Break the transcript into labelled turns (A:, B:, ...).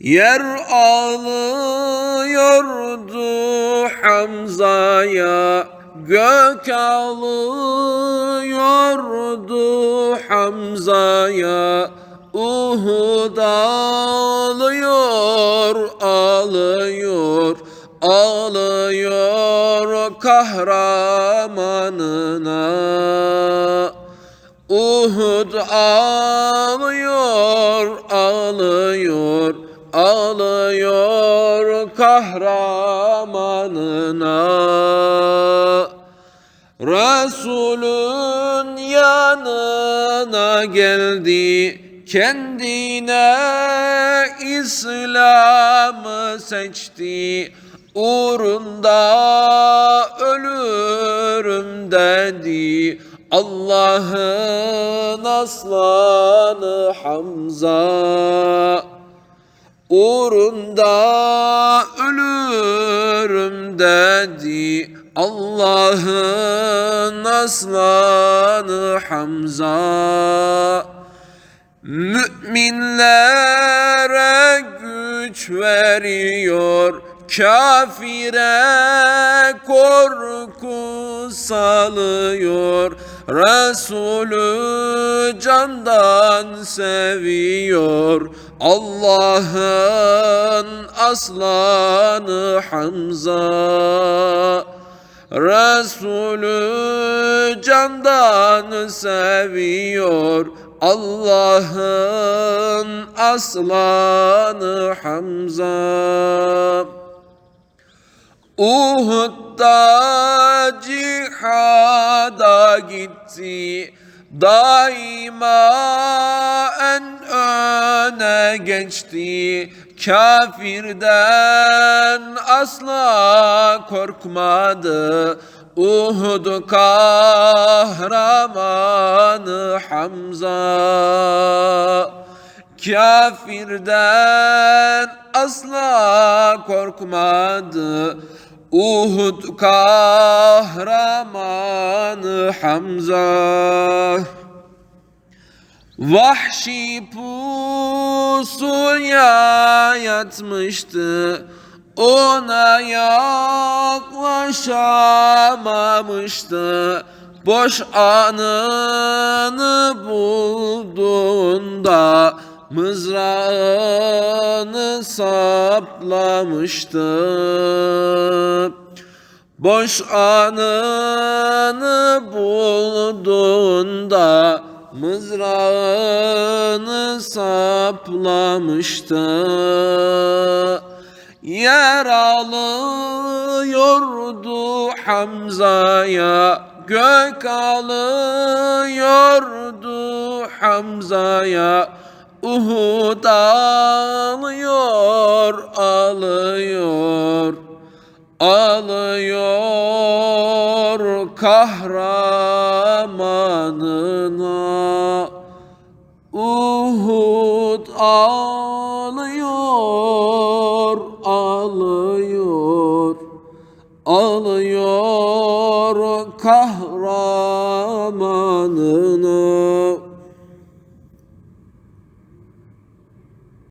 A: Yer ağlıyordu Hamza'ya Gök ağlıyordu Hamza'ya. Uhud ağlıyor, ağlıyor Ağlıyor kahramanına. Uhud ağlıyor, ağlıyor, kahramanına. Resulün yanına geldi, kendine İslam'ı seçti. Uğrunda ölürüm dedi. Allah'ın aslanı Hamza Uğrunda ölürüm dedi Allah'ın aslanı Hamza. Müminlere güç veriyor Kafire korku salıyor. Resulü candan seviyor. Allah'ın aslanı Hamza. Resulü candan seviyor. Allah'ın aslanı Hamza Uhud'da cihada gitti. Daima en öne geçti. Kafirden asla korkmadı. Uhud kahramanı Hamza. Kafirden asla korkmadı Uhud kahramanı Hamza. Vahşi pusuya yatmıştı Ona yaklaşamamıştı. Boş anını bulduğunda Mızrağını saplamıştı Boş anını bulduğunda Mızrağını saplamıştı. Yer alıyordu Hamza'ya Gök alıyordu Hamza'ya. Uhud ağlıyor, ağlıyor Ağlıyor kahramanına. Uhud ağlıyor, ağlıyor Ağlıyor kahramanına